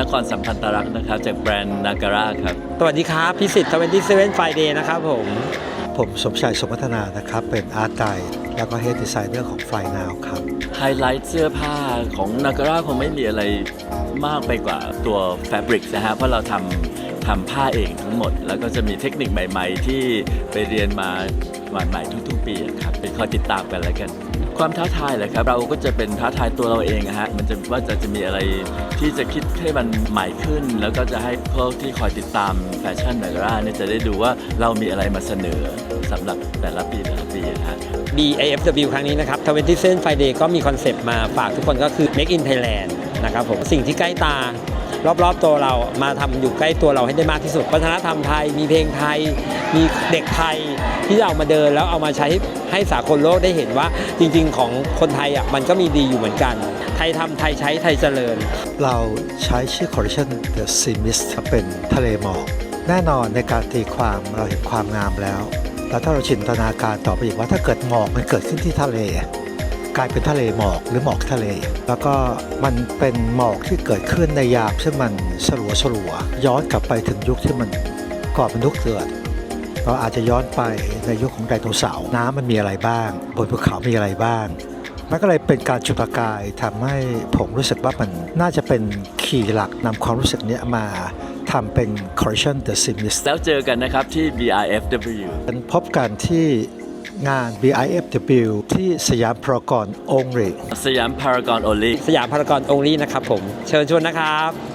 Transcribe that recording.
นครสัมพันธรักษ์นะครับ จากแบรนด์นากา a ครับ สวัสดีครับพิสิทธิ์27 Friday นะครับผม ผมสมชายสมพัฒนานะครับ เป็นอาร์ตไดแล้วก็เฮดดีไซเนอร์ของไฟนาวครับ ไฮไลท์เสื้อผ้าของนากา a คงไม่มีอะไรมากไปกว่าตัวแฟบริกนะฮะเพราะเราทำทำผ้าเองทั้งหมด แล้วก็จะมีเทคนิคใหม่ ๆ ที่ไปเรียนมา ใหม่ทุกๆ ปีครับเป็นคอยติดตามกันแล้วกัน ความท้าทายแหละครับเราก็จะเป็นท้าทายตัวเราเองอะฮะมันจะว่าจะจะมีอะไรที่จะคิดให้มันใหม่ขึ้น แล้วก็จะให้พวกที่คอยติดตามแฟชั่นนากาเนี่ยจะได้ดูว่าเรามีอะไรมาเสนอสำหรับแต่ละปีแต่ละปีนะฮะ BAFW ครั้งนี้นะครับ27 Friday ก็มีคอนเซปต์มาฝากทุกคนก็คือ Make in Thailand นะครับผมสิ่งที่ใกล้ตา รอบๆตัวเรามาทำอยู่ใกล้ตัวเราให้ได้มากที่สุดวัฒนธรรมไทย มีเพลงไทย มีเด็กไทยที่จะเอามาเดินแล้วเอามาใช้ให้สากลโลกได้เห็นว่าจริง ๆ ของคนไทยอะมันก็มีดีอยู่เหมือนกัน ไทยทำไทยใช้ไทยเจริญ เราใช้ชื่อคอลเลคชัน The Sea Mist เป็นทะเลหมอกแน่นอนในการตีความเราเห็นความงามแล้ว แล้วถ้าเราจินตนาการต่อไปอีกว่าถ้าเกิดหมอกมันเกิดขึ้นที่ทะเล กลายเป็นทะเลหมอกหรือหมอกทะเล แล้วก็มันเป็นหมอกที่เกิดขึ้นในยามซึ่งมันสลัวสลัวๆย้อนกลับไปถึงยุคที่มันก่อนมนุษย์เกิดเราอาจจะย้อนไปในยุคของไดโนเสาร์น้ำมันมีอะไรบ้าง บนภูเขามีอะไรบ้างมันก็เลยเป็นการจุดประกายทำให้ผมรู้สึกว่ามันน่าจะเป็นคีย์หลักนำความรู้สึกเนี้ยมาทำเป็น correction the simis แล้วเจอกันนะครับที่ BRFW พบกันที่ งาน BIFW ที่สยามพารากอนองรีสยามพารากอนโอลิสยามพารากอนองค์นี้นะครับผม เชิญชวนนะครับ